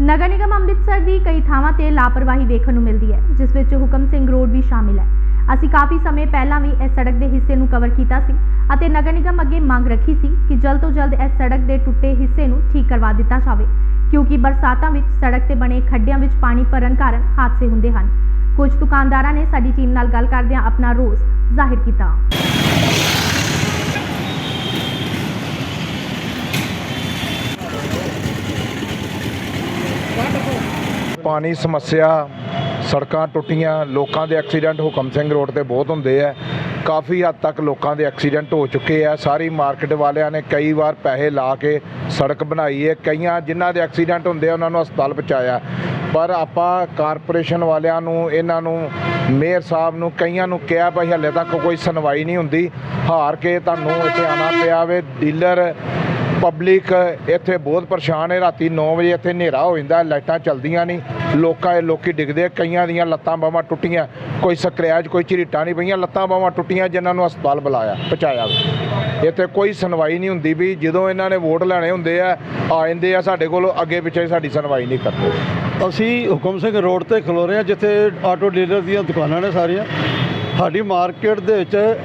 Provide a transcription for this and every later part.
ਨਗਰ ਨਿਗਮ ਅੰਮ੍ਰਿਤਸਰ ਦੀ ਕਈ ਥਾਵਾਂ ਤੇ ਲਾਪਰਵਾਹੀ ਵੇਖਣ ਨੂੰ ਮਿਲਦੀ ਹੈ, ਜਿਸ ਵਿੱਚ ਹੁਕਮ ਸਿੰਘ ਰੋਡ ਵੀ ਸ਼ਾਮਿਲ ਹੈ। ਅਸੀਂ ਕਾਫੀ ਸਮੇਂ ਪਹਿਲਾਂ ਵੀ ਇਸ ਸੜਕ ਦੇ ਹਿੱਸੇ ਨੂੰ ਕਵਰ ਕੀਤਾ ਸੀ ਅਤੇ ਨਗਰ ਨਿਗਮ ਅੱਗੇ ਮੰਗ ਰੱਖੀ ਸੀ ਕਿ ਜਲਦ ਤੋਂ ਜਲਦ ਇਸ ਸੜਕ ਦੇ ਟੁੱਟੇ ਹਿੱਸੇ ਨੂੰ ਠੀਕ ਕਰਵਾ ਦਿੱਤਾ ਜਾਵੇ, ਕਿਉਂਕਿ ਬਰਸਾਤਾਂ ਵਿੱਚ ਸੜਕ ਤੇ ਬਣੇ ਖੱਡਿਆਂ ਵਿੱਚ ਪਾਣੀ ਭਰਨ ਕਾਰਨ ਹਾਦਸੇ ਹੁੰਦੇ ਹਨ। ਕੁਝ ਦੁਕਾਨਦਾਰਾਂ ਨੇ ਸਾਡੀ ਟੀਮ ਨਾਲ ਗੱਲ ਕਰਦਿਆਂ ਆਪਣਾ ਰੋਸ ਜ਼ਾਹਿਰ ਕੀਤਾ। ਪਾਣੀ ਸਮੱਸਿਆ, ਸੜਕਾਂ ਟੁੱਟੀਆਂ, ਲੋਕਾਂ ਦੇ ਐਕਸੀਡੈਂਟ ਹੁਕਮ ਸਿੰਘ ਰੋਡ ਤੇ ਬਹੁਤ ਹੁੰਦੇ ਆ। ਕਾਫੀ ਹੱਦ ਤੱਕ ਲੋਕਾਂ ਦੇ ਐਕਸੀਡੈਂਟ ਹੋ ਚੁੱਕੇ ਆ। ਸਾਰੀ ਮਾਰਕੀਟ ਵਾਲਿਆਂ ਨੇ ਕਈ ਵਾਰ ਪੈਸੇ ਲਾ ਕੇ ਸੜਕ ਬਣਾਈ ਹੈ ਕਈਆਂ ਜਿਨ੍ਹਾਂ ਦੇ ਐਕਸੀਡੈਂਟ ਹੁੰਦੇ ਆ, ਉਹਨਾਂ ਨੂੰ ਹਸਪਤਾਲ ਪਹੁੰਚਾਇਆ। ਪਰ ਆਪਾਂ ਕਾਰਪੋਰੇਸ਼ਨ ਵਾਲਿਆਂ ਨੂੰ, ਇਹਨਾਂ ਨੂੰ, ਮੇਅਰ ਸਾਹਿਬ ਨੂੰ, ਕਈਆਂ ਨੂੰ ਕਿਹਾ ਭਾਈ ਹਲੇ ਤੱਕ ਕੋਈ ਸੁਣਵਾਈ ਨਹੀਂ ਹੁੰਦੀ। ਹਾਰ ਕੇ ਤੁਹਾਨੂੰ ਇੱਥੇ ਆਉਣਾ ਪਿਆ ਵੇ। ਡੀਲਰ ਪਬਲਿਕ ਇੱਥੇ ਬਹੁਤ ਪਰੇਸ਼ਾਨ ਹੈ। ਰਾਤੀ 9 ਵਜੇ ਇੱਥੇ ਹਨੇਰਾ ਹੋ ਜਾਂਦਾ, ਲਾਈਟਾਂ ਚੱਲਦੀਆਂ ਨਹੀਂ। ਲੋਕਾਂ ਇਹ ਲੋਕੀ ਡਿੱਗਦੇ ਕਈਆਂ ਦੀਆਂ ਲੱਤਾਂ ਬਾਹਾਂ ਟੁੱਟੀਆਂ। ਕੋਈ ਸਕ੍ਰੈਚ, ਕੋਈ ਝਰੀਟਾਂ ਨਹੀਂ ਪਈਆਂ, ਲੱਤਾਂ ਬਾਹਾਂ ਟੁੱਟੀਆਂ, ਜਿਨ੍ਹਾਂ ਨੂੰ ਹਸਪਤਾਲ ਬੁਲਾਇਆ, ਪਹੁੰਚਾਇਆ। ਇੱਥੇ ਕੋਈ ਸੁਣਵਾਈ ਨਹੀਂ ਹੁੰਦੀ ਵੀ ਜਦੋਂ ਇਹਨਾਂ ਨੇ ਵੋਟ ਲੈਣੇ ਹੁੰਦੇ ਆ ਆ ਜਾਂਦੇ ਆ ਸਾਡੇ ਕੋਲ, ਅੱਗੇ ਪਿੱਛੇ ਸਾਡੀ ਸੁਣਵਾਈ ਨਹੀਂ ਕਰਦੇ। ਅਸੀਂ ਹੁਕਮ ਸਿੰਘ ਰੋਡ ਤੇ ਖਲੋ ਰਹੇ ਹਾਂ, ਜਿੱਥੇ ਆਟੋ ਡੀਲਰ ਦੀਆਂ ਦੁਕਾਨਾਂ ਨੇ ਸਾਰੀਆਂ। ਸਾਡੀ ਮਾਰਕੀਟ ਦੇ ਵਿੱਚ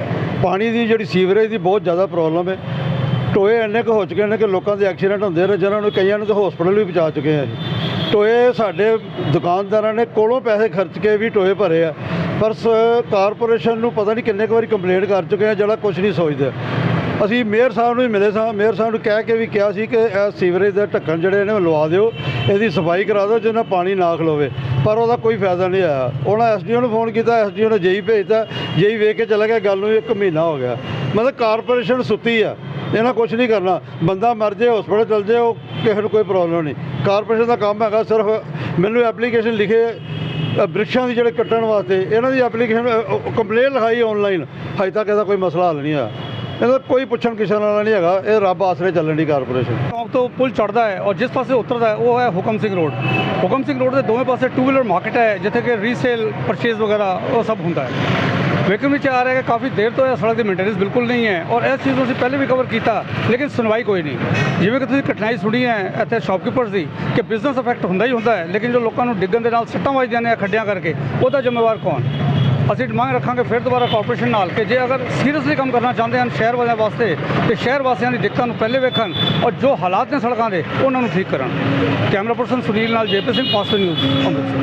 ਪਾਣੀ ਦੀ ਜਿਹੜੀ ਸੀਵਰੇਜ ਦੀ ਬਹੁਤ ਜ਼ਿਆਦਾ ਪ੍ਰੋਬਲਮ ਹੈ। ਟੋਏ ਇੰਨੇ ਕੁ ਹੋ ਚੁੱਕੇ ਨੇ ਕਿ ਲੋਕਾਂ ਦੇ ਐਕਸੀਡੈਂਟ ਹੁੰਦੇ ਨੇ ਜਿਹਨਾਂ ਨੂੰ ਕਈਆਂ ਨੂੰ ਤਾਂ ਹਸਪੀਟਲ ਵੀ ਪਹੁੰਚਾ ਚੁੱਕੇ ਆ ਟੋਏ ਸਾਡੇ ਦੁਕਾਨਦਾਰਾਂ ਨੇ ਕੋਲੋਂ ਪੈਸੇ ਖਰਚ ਕੇ ਵੀ ਟੋਏ ਭਰੇ ਆ। ਪਰ ਸ- ਕਾਰਪੋਰੇਸ਼ਨ ਨੂੰ ਪਤਾ ਨਹੀਂ ਕਿੰਨੇ ਕੁ ਵਾਰੀ ਕੰਪਲੇਂਟ ਕਰ ਚੁੱਕੇ ਆ, ਜਿਹੜਾ ਕੁਝ ਨਹੀਂ ਸੋਚਦੇ। ਅਸੀਂ ਮੇਅਰ ਸਾਹਿਬ ਨੂੰ ਵੀ ਮਿਲੇ ਸਾਂ, ਮੇਅਰ ਸਾਹਿਬ ਨੂੰ ਕਹਿ ਕੇ ਵੀ ਕਿਹਾ ਸੀ ਕਿ ਇਹ ਸੀਵਰੇਜ ਦੇ ਢੱਕਣ ਜਿਹੜੇ ਨੇ ਉਹ ਲਵਾ ਦਿਓ, ਇਹਦੀ ਸਫ਼ਾਈ ਕਰਾ ਦਿਓ ਜਿਹਨਾਂ ਪਾਣੀ ਨਾ ਖਲੋਵੇ। ਪਰ ਉਹਦਾ ਕੋਈ ਫਾਇਦਾ ਨਹੀਂ ਆਇਆ। ਉਹਨਾਂ ਐਸਡੀਓ ਨੂੰ ਫੋਨ ਕੀਤਾ, ਐਸਡੀਓ ਨੇ ਜੇਈ ਭੇਜਤਾ, ਜੇਈ ਵੇਖ ਕੇ ਚਲਾ ਗਿਆ, ਗੱਲ ਨੂੰ ਇੱਕ ਮਹੀਨਾ ਹੋ ਗਿਆ। ਮਤਲਬ ਕਾਰਪੋਰੇਸ਼ਨ ਸੁੱਤੀ ਆ। ਇਹਨਾਂ ਕੁਝ ਨਹੀਂ ਕਰਨਾ। ਬੰਦਾ ਮਰ ਜੇ ਹਸਪੀਟਲ ਚਲ ਜੇ ਉਹ ਕਿਸੇ ਨੂੰ ਕੋਈ ਪ੍ਰੋਬਲਮ ਨਹੀਂ। ਕਾਰਪੋਰੇਸ਼ਨ ਦਾ ਕੰਮ ਹੈਗਾ ਸਿਰਫ ਮੈਨੂੰ ਐਪਲੀਕੇਸ਼ਨ ਲਿਖੇ ਅ, ਬ੍ਰਿਕਸ਼ਾਂ ਦੀ ਜਿਹੜੇ ਕੱਟਣ ਵਾਸਤੇ। ਇਹਨਾਂ ਦੀ ਐਪਲੀਕੇਸ਼ਨ ਕੰਪਲੇਨ ਲਿਖਾਈ ਆਨਲਾਈਨ ਹਜੇ ਤੱਕ ਇਹਦਾ ਕੋਈ ਮਸਲਾ ਹੱਲ ਨਹੀਂ ਹੋਇਆ। ਇਹਦਾ ਕੋਈ ਪੁੱਛਣ ਕਿਛਣ ਵਾਲਾ ਨਹੀਂ ਹੈਗਾ। ਇਹ ਰੱਬ ਆਸਰੇ ਚੱਲਣ ਦੀ ਕਾਰਪੋਰੇਸ਼ਨ ਚੌਂਕ ਤੋਂ ਪੁਲ ਚੜਦਾ ਹੈ ਔਰ ਜਿਸ ਪਾਸੇ ਉਤਰਦਾ ਹੈ ਉਹ ਹੈ ਹੁਕਮ ਸਿੰਘ ਰੋਡ। ਹੁਕਮ ਸਿੰਘ ਰੋਡ ਦੇ ਦੋਵੇਂ ਪਾਸੇ ਟੂ ਵੀਲਰ ਮਾਰਕੀਟ ਹੈ ਜਿੱਥੇ ਕਿ ਰੀਸੇਲ ਪਰਚੇਸ ਵਗੈਰਾ ਉਹ ਸਭ ਹੁੰਦਾ ਹੈ। ਵੇਖਣ ਵਿੱਚ ਆ ਰਿਹਾ ਹੈ ਕਿ ਕਾਫੀ ਦੇਰ ਤੋਂ ਇਹ ਸੜਕ ਦੀ ਮੇਨਟੇਨੈਂਸ ਬਿਲਕੁਲ ਨਹੀਂ ਹੈ ਔਰ ਇਸ ਚੀਜ਼ ਨੂੰ ਅਸੀਂ ਪਹਿਲੇ ਵੀ ਕਵਰ ਕੀਤਾ, ਲੇਕਿਨ ਸੁਣਵਾਈ ਕੋਈ ਨਹੀਂ। ਜਿਵੇਂ ਕਿ ਤੁਸੀਂ ਕਠਿਨਾਈ ਸੁਣੀ ਹੈ, ਇੱਥੇ ਸ਼ਾਪਕੀਪਰਸ ਦੀ, ਕਿ ਬਿਜ਼ਨਸ ਇਫੈਕਟ ਹੁੰਦਾ ਹੀ ਹੁੰਦਾ ਹੈ, ਲੇਕਿਨ ਜੋ ਲੋਕਾਂ ਨੂੰ ਡਿੱਗਣ ਦੇ ਨਾਲ ਸੱਟਾਂ ਵੱਜਦੀਆਂ ਨੇ, ਖੱਡਿਆਂ ਕਰਕੇ, ਉਹਦਾ ਜ਼ਿੰਮੇਵਾਰ ਕੌਣ? ਅਸੀਂ ਮੰਗ ਰੱਖਾਂਗੇ ਫਿਰ ਦੁਬਾਰਾ ਕਾਰਪੋਰੇਸ਼ਨ ਨਾਲ ਕਿ ਜੇ ਅਗਰ ਸੀਰੀਅਸਲੀ ਕੰਮ ਕਰਨਾ ਚਾਹੁੰਦੇ ਹਨ ਸ਼ਹਿਰ ਵਾਲਿਆਂ ਵਾਸਤੇ, ਤੇ ਸ਼ਹਿਰ ਵਾਸੀਆਂ ਦੀ ਦਿੱਕਤਾਂ ਨੂੰ ਪਹਿਲੇ ਵੇਖਣ ਔਰ ਜੋ ਹਾਲਾਤ ਨੇ ਸੜਕਾਂ ਦੇ, ਉਹਨਾਂ ਨੂੰ ਠੀਕ ਕਰਨ। ਕੈਮਰਾ ਪਰਸਨ ਸੁਨੀਲ ਨਾਲ JP Singh pastor news Amritsar.